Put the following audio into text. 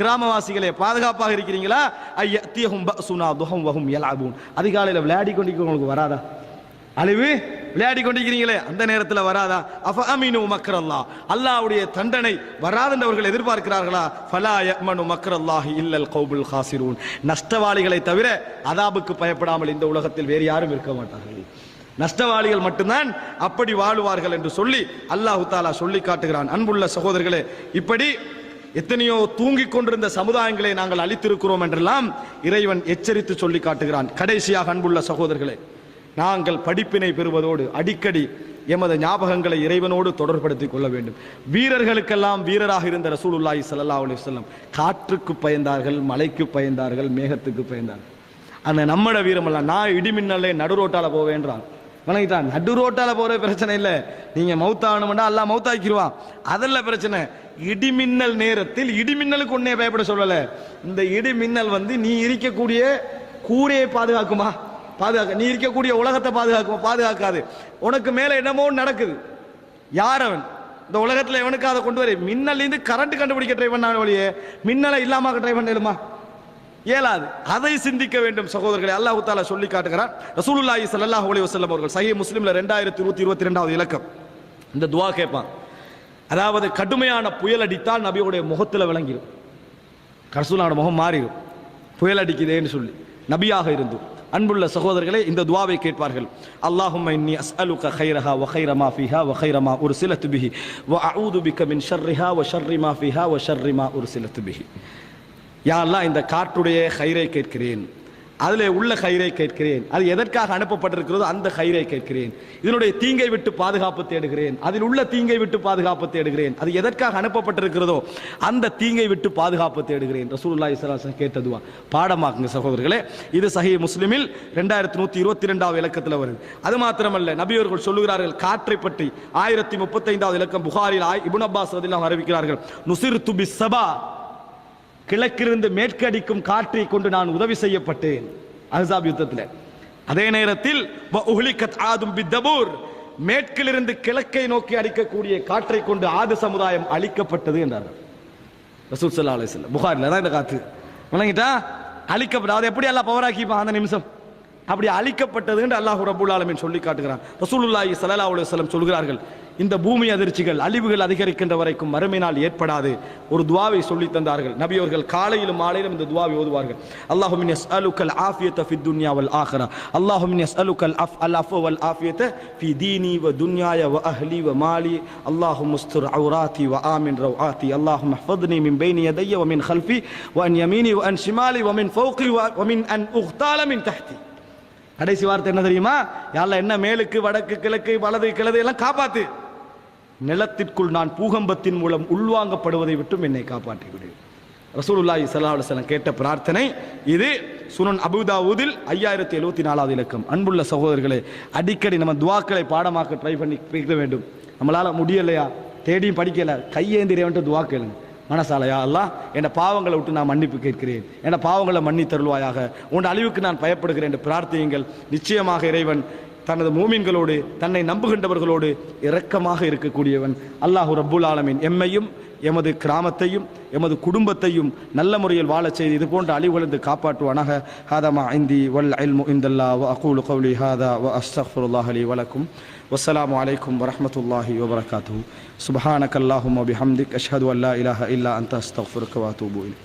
கிராமவாசிகளே பாதுகாப்பாக இருக்கிறீங்களா? ஐயத்தியஹும் பசுனா துஹம் வஹும் எலாபூன் அதிகாலையில் விளையாடி கொண்டிருக்கிறவங்களுக்கு வராதா? அழிவு? விளையாடி கொண்டிருக்கிறீங்களே அந்த நேரத்தில் வராதா? அஃப அமீனு மக்கரல்லா அல்லாவுடைய தண்டனை வராதென்றவர்கள் எதிர்பார்க்கிறார்களா? ஃபலா யமனு மக்கரல்லாஹி இல்லல் கௌபுல் ஹாசிரூன் நஷ்டவாளிகளை தவிர அதாபுக்கு பயப்படாமல் இந்த உலகத்தில் வேறு யாரும் இருக்க மாட்டார்கள். நஷ்டவாளிகள் மட்டும்தான் அப்படி வாழுவார்கள் என்று சொல்லி அல்லாஹு தாலா சொல்லி காட்டுகிறான். அன்புள்ள சகோதரர்களே இப்படி எத்தனையோ தூங்கிக் கொண்டிருந்த சமுதாயங்களை நாங்கள் அழித்திருக்கிறோம் என்றெல்லாம் இறைவன் எச்சரித்து சொல்லி காட்டுகிறான். கடைசியாக அன்புள்ள சகோதரர்களே நாங்கள் படிப்பினை பெறுவதோடு அடிக்கடி எமது ஞாபகங்களை இறைவனோடு தொடர்படுத்திக் கொள்ள வேண்டும். வீரர்களுக்கெல்லாம் வீரராக இருந்த ரசூலுல்லாஹி சல்லா அலி சொல்லம் காற்றுக்கு பயந்தார்கள் மலைக்கு பயந்தார்கள் மேகத்துக்கு பயந்தார்கள். அந்த நம்மட வீரமெல்லாம் நான் இடிமின்னலே நடுரோட்டால் போவேன்றான். வணங்கிட்டான். நடு ரோட்டால் போகிற பிரச்சனை இல்லை. நீங்கள் மௌத்தாகணும்னா எல்லாம் மௌத்தாக்கிடுவான் அதெல்லாம் பிரச்சனை. இடிமின்னல் நேரத்தில் இடிமின்னலுக்கு ஒன்னே பயப்பட சொல்லலை. இந்த இடிமின்னல் வந்து நீ இருக்கக்கூடிய கூரையை பாதுகாக்குமா? பாதுகாக்க நீ இருக்கக்கூடிய உலகத்தை பாதுகாக்குமா? பாதுகாக்காது. உனக்கு மேலே என்னமோ நடக்குது. யார் அவன்? இந்த உலகத்தில் எவனுக்கு அதை கொண்டு வர. மின்னல் இருந்து கரண்ட் கண்டுபிடிக்க ட்ரை பண்ணாலும் வழியே மின்னலை இல்லாமல் ட்ரை பண்ணிடுமா இயலாது அதை சிந்திக்க வேண்டும் சகோதரர்களை. அல்லாஹு தாலா சொல்லி காட்டுகிறார் ரசூலுல்லாஹி சல்லாஹ் அலி வசல்லம் அவர்கள் சஹி முஸ்லீமில் ரெண்டாயிரத்தி இருபத்தி இருபத்தி ரெண்டாவது இலக்கம். இந்த துவா கேட்பான். அதாவது கடுமையான புயல் அடித்தால் நபியுடைய முகத்தில் விளங்கிடும் ரசூலோட முகம் மாறிடும் புயல் அடிக்குதேன்னு சொல்லி நபியாக இருந்தும் அன்புள்ள சகோதரர்களே இந்த துவாவை கேட்பார்கள். அல்லாஹும் இன்னி அஸ்அலுக கைரஹா வ கைரமா ஃபிஹா வ கைரமா ஒரு சில துபிஹி வ அஊது பிக மின் ஷர்ரிஹா வ ஷர்ரிமா ஃபிஹா வ ஷர்ரிமா ஒரு சில துபிஹி யா இந்த காற்றுடைய கயிறை கேட்கிறேன். அதில் உள்ள கயிறை கேட்கிறேன். அது எதற்காக அனுப்பப்பட்டிருக்கிறதோ அந்த கயிறை கேட்கிறேன். இதனுடைய தீங்கை விட்டு பாதுகாப்பு தேடுகிறேன். அதில் உள்ள தீங்கை விட்டு பாதுகாப்பு தேடுகிறேன். அது எதற்காக அனுப்பப்பட்டிருக்கிறதோ அந்த தீங்கை விட்டு பாதுகாப்பு தேடுகிறேன். ரசூல்லா இஸ்லாசன் கேட்டதுவா பாடமாக்குங்க சகோதரர்களே இது சஹி முஸ்லிமில் ரெண்டாயிரத்தி நூற்றி இருபத்தி ரெண்டாவது இலக்கத்தில் வருது. அது மாத்திரமல்ல நபியவர்கள் சொல்லுகிறார்கள் காற்றை பற்றி ஆயிரத்தி முப்பத்தைந்தாவது இலக்கம் புகாரில் ஆய் இபுன் அப்பாஸ் ரதியல்லாஹு அறிவிக்கிறார்கள். நுசிர் துபி சபா. கிழக்கிலிருந்து மேற்கடிக்கும் காற்றை கொண்டு நான் உதவி செய்யப்பட்டேன். அஹாப் யுத்தத்தில். அதே நேரத்தில் வ ஆதும் பித்தபூர் மேற்கிலிருந்து கிழக்கை நோக்கி அடிக்கக்கூடிய காற்றை கொண்டு ஆது சமுதாயம் அழிக்கப்பட்டது என்றார்கள். ரசூல் சல்லா அலைஹிஸ்ஸலாம் புகாரில் தான் இந்த காத்து. விளங்கிட்டா அழிக்கப்பட்டது அதை எப்படி எல்லாம் பவராக்கிப்பான் அந்த நிமிஷம்? அப்படி அழிக்கப்பட்டது என்று அல்லாஹ் ரபுல் ஆலமீன் சொல்லி காட்டுகிறான். ரசூலுல்லாஹி ஸல்லல்லாஹு அலுவலம் சொல்கிறார்கள் இந்த பூமி அதிர்ச்சிகள் அழிவுகள் அதிகரிக்கின்ற வரைக்கும் மறுமையினால் ஏற்படாது. ஒரு துவாவை சொல்லி தந்தார்கள். நபியவர்கள் காலையிலும் மாலையிலும் இந்த துவாவை ஓதுவார்கள். அல்லாஹுமின் எஸ் அலுக்கல் ஆஃபியத்தை ஃபி துன்யா வல் ஆஹரா. அல்லாஹுமின் எஸ் அலுக்கல் அஃப் அல் அஃப் வல் ஆஃபியத்தை ஃபி தீனி வ துன்யாய வ அஹ்லி வ மாலி. அல்லாஹு முஸ்துர் அவுராத்தி வ ஆமின் ரவ் ஆத்தி அல்லாஹு மஹ்வத்னி மின் பைனி யதைய வ மின் ஹல்ஃபி வ அன் யமீனி வ அன் ஷிமாலி வ மின் ஃபௌகி வ மின் அன் உஹ்தால மின் தஹ்தி. கடைசி வார்த்தை என்ன தெரியுமா? யாரில் என்ன மேலுக்கு வடக்கு கிழக்கு வலது கிழது எல்லாம் காப்பாற்று நிலத்திற்குள் நான் பூகம்பத்தின் மூலம் உள்வாங்கப்படுவதை விட்டும் என்னை காப்பாற்றி விடு ரசூலுல்லாஹி சல்லா அலுவலம் கேட்ட பிரார்த்தனை இது. சுனன் அபுதாவூதில் ஐயாயிரத்தி எழுபத்தி நாலாவது இலக்கம். அன்புள்ள சகோதரர்களே அடிக்கடி நம்ம துவாக்களை பாடமாக்க ட்ரை பண்ணி கேட்க வேண்டும். நம்மளால் முடியலையா? தேடியும் படிக்கல. கையேந்திரியவன்ட்டு துவா கேளுங்க. மனசாலையா எல்லாம் என் பாவங்களை விட்டு நான் மன்னிப்பு கேட்கிறேன். என் பாவங்களை மன்னி தருள்வாயாக உன் அழிவுக்கு நான் பயப்படுகிறேன். என்று பிரார்த்தியுங்கள். நிச்சயமாக இறைவன் தனது மூமின்களோடு தன்னை நம்புகின்றவர்களோடு இரக்கமாக இருக்கக்கூடியவன் அல்லாஹு ரப்புல் ஆலமின். எம்மையும் எமது கிராமத்தையும் எமது குடும்பத்தையும் நல்ல முறையில் வாழச் செய்து இது போன்ற அழிவுகளிருந்து காப்பாற்றுவானாக. ஹாதமா இந்தி வல் அல்மு இந்தல்லா வ அகூலு கவுலி ஹாதா வ அஸ்தஃபுல்லாஹ் அலி வழக்கும் வஸ்லாம் வலைக்கும் வரமத்துல்லாஹி வபரகாத்து சுபஹானக் அல்லாஹும் அபிஹம்திக் அஷ்ஹது அல்லா இலாஹ இல்லா அந்த அஸ்தஃபுருக்கு வாத்தூபு இலி